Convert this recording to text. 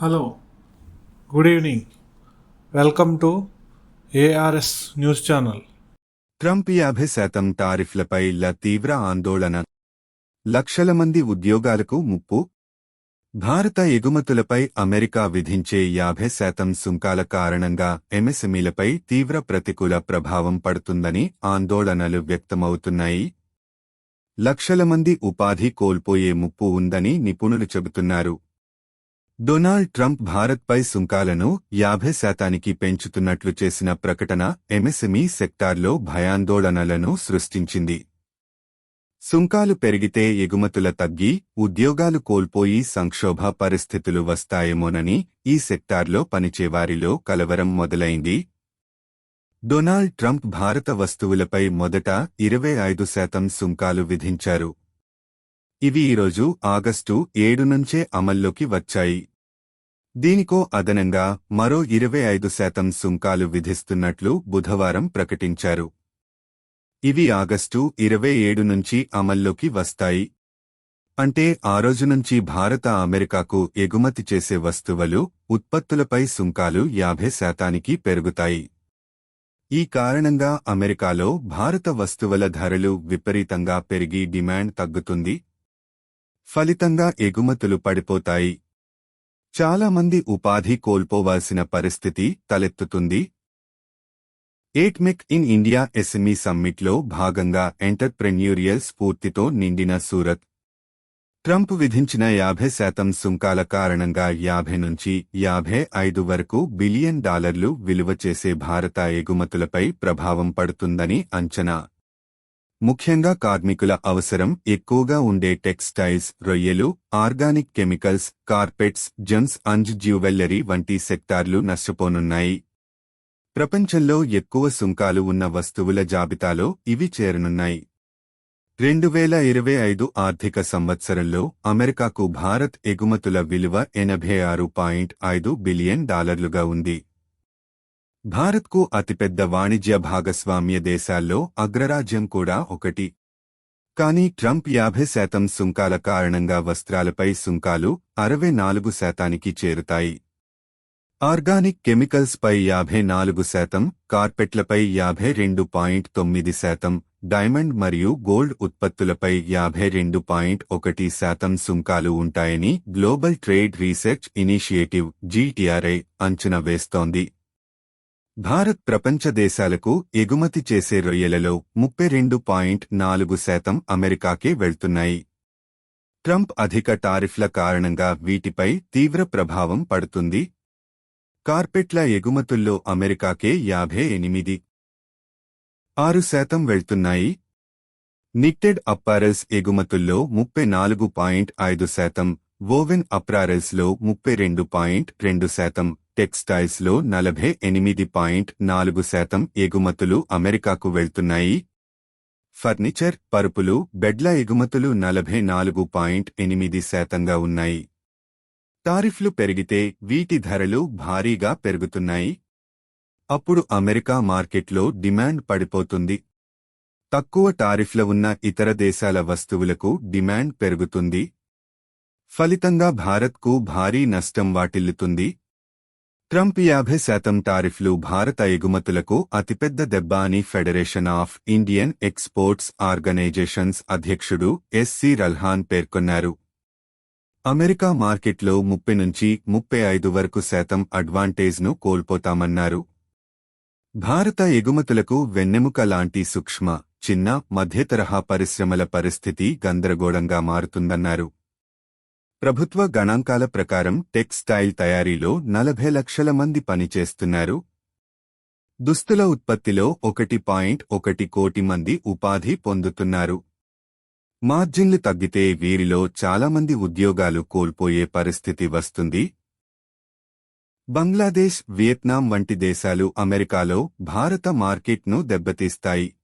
Hello good evening. Welcome to ARS news channel. Trump యాభై శాతం టారిఫ్లపై ల తీవ్ర ఆందోళన. లక్షల మంది ఉద్యోగాలకు ముప్పు. భారత ఎగుమతులపై అమెరికా విధించే యాభై శాతం సుంకాల కారణంగా ఎంఎస్ఎంఈలపై తీవ్ర ప్రతికూల ప్రభావం పడుతుందని ఆందోళనలు వ్యక్తమవుతున్నాయి. లక్షల మంది ఉపాధి కోల్పోయే ముప్పు ఉందని నిపుణులు చెబుతున్నారు. డొనాల్డ్ ట్రంప్ భారత్పై సుంకాలను యాభై శాతానికి పెంచుతున్నట్లు చేసిన ప్రకటన ఎంఎస్ఎంఈ సెక్టార్లో భయాందోళనలను సృష్టించింది. సుంకాలు పెరిగితే ఎగుమతుల తగ్గి ఉద్యోగాలు కోల్పోయి సంక్షోభ పరిస్థితులు వస్తాయేమోనని ఈ సెక్టార్లో పనిచేవారిలో కలవరం మొదలైంది. డొనాల్డ్ ట్రంప్ భారత వస్తువులపై మొదట ఇరవై ఐదు శాతం సుంకాలు విధించారు. ఇవి ఈరోజు ఆగస్టు ఏడు నుంచే అమల్లోకి వచ్చాయి. దీనికో అదనంగా మరో ఇరవై ఐదు శాతం సుంకాలు విధిస్తున్నట్లు బుధవారం ప్రకటించారు. ఇవి ఆగస్టు ఇరవై ఏడు నుంచి అమల్లోకి వస్తాయి. అంటే ఆ రోజు నుంచి భారత అమెరికాకు ఎగుమతి చేసే వస్తువులు ఉత్పత్తులపై సుంకాలు యాభై శాతానికి పెరుగుతాయి. ఈ కారణంగా అమెరికాలో భారత వస్తువుల ధరలు విపరీతంగా పెరిగి డిమాండ్ తగ్గుతుంది. ఫలితంగా ఎగుమతులు పడిపోతాయి. చాలా మంది ఉపాధి కోల్పోవాల్సిన పరిస్థితి తలెత్తుతుంది. ఏక్మెక్ ఇన్ ఇండియా ఎస్ఎంఈ సమ్మిట్లో భాగంగా ఎంటర్ప్రెన్యూరియల్ స్ఫూర్తితో నిండిన సూరత్. ట్రంప్ విధించిన యాభై శాతం సుంకాల కారణంగా యాభై నుంచి యాభై ఐదు వరకు బిలియన్ డాలర్లు విలువ చేసే భారత ఎగుమతులపై ప్రభావం పడుతుందని అంచనా. ముఖ్యంగా కార్మికుల అవసరం ఎక్కువగా ఉండే టెక్స్టైల్స్ రొయ్యలు organic chemicals carpets gems and jewellery వంటి సెక్టార్లు నష్టపోనున్నాయి. ప్రపంచంలో ఎక్కువ సుంకాలు ఉన్న వస్తువుల జాబితాలో ఇవి చేరనున్నాయి. రెండు వేల ఇరవై ఐదు ఆర్థిక సంవత్సరంలో అమెరికాకు భారత్ ఎగుమతుల విలువ ఎనభై ఆరు పాయింట్ ఐదు బిలియన్ డాలర్లుగా ఉంది. భారత్కు అతిపెద్ద వాణిజ్య భాగస్వామ్య దేశాల్లో అగ్రరాజ్యం కూడా ఒకటి. కానీ ట్రంప్ యాభై శాతం సుంకాల కారణంగా వస్త్రాలపై సుంకాలు అరవై నాలుగు శాతానికి చేరుతాయి. ఆర్గానిక్ కెమికల్స్ పై యాభై నాలుగు శాతం కార్పెట్లపై యాభై రెండు పాయింట్ తొమ్మిది శాతం డైమండ్ మరియు గోల్డ్ ఉత్పత్తులపై యాభై రెండు పాయింట్ ఒకటి శాతం సుంకాలు ఉంటాయని global trade research initiative GTRI అంచనా వేస్తోంది. భారత్ ప్రపంచ దేశాలకు ఎగుమతి చేసే రొయ్యలలో ముప్పై రెండు పాయింట్ నాలుగు శాతం అమెరికాకే వెళ్తున్నాయి. ట్రంప్ అధిక టారిఫ్ల కారణంగా వీటిపై తీవ్ర ప్రభావం పడుతుంది. కార్పెట్ల ఎగుమతుల్లో అమెరికాకే యాభై ఎనిమిది ఆరు శాతం వెళ్తున్నాయి. నిక్టెడ్ అప్పారల్స్ ఎగుమతుల్లో ముప్పై నాలుగు పాయింట్ ఐదు శాతం వోవెన్ అప్రారల్స్లో ముప్పై రెండు పాయింట్ రెండు శాతం టెక్స్టైల్స్లో నలభై ఎనిమిది పాయింట్ నాలుగు శాతం ఎగుమతులు అమెరికాకు వెళ్తున్నాయి. ఫర్నిచర్ పరుపులు బెడ్ల ఎగుమతులు నలభై నాలుగు పాయింట్ ఎనిమిది శాతంగా ఉన్నాయి. టారిఫ్లు పెరిగితే వీటి ధరలు భారీగా పెరుగుతున్నాయి. అప్పుడు అమెరికా మార్కెట్లో డిమాండ్ పడిపోతుంది. తక్కువ టారిఫ్ల ఉన్న ఇతర దేశాల వస్తువులకు డిమాండ్ పెరుగుతుంది. ఫలితంగా భారత్కు భారీ నష్టం వాటిల్లుతుంది. ట్రంప్ యాభై శాతం టారిఫ్లు భారత ఎగుమతులకు అతిపెద్ద దెబ్బ అని Federation of Indian Exports Organisations అధ్యక్షుడు ఎస్సి రల్హాన్ పేర్కొన్నారు. అమెరికా మార్కెట్లో ముప్పై నుంచి ముప్పై ఐదు వరకు శాతం అడ్వాంటేజ్ను కోల్పోతామన్నారు. భారత ఎగుమతులకు వెన్నెముక లాంటి సూక్ష్మ చిన్న మధ్యతరహా పరిశ్రమల పరిస్థితి గందరగోళంగా మారుతుందన్నారు. ప్రభుత్వ గణాంకాల ప్రకారం టెక్స్టైల్ తయారీలో నలభై లక్షల మంది పనిచేస్తున్నారు. దుస్తుల ఉత్పత్తిలో ఒకటి పాయింట్ ఒకటి కోటి మంది ఉపాధి పొందుతున్నారు. మార్జిన్లు తగ్గితే వీరిలో చాలామంది ఉద్యోగాలు కోల్పోయే పరిస్థితి వస్తుంది. బంగ్లాదేశ్ వియత్నాం వంటి దేశాలు అమెరికాలో భారత మార్కెట్ను దెబ్బతీస్తాయి.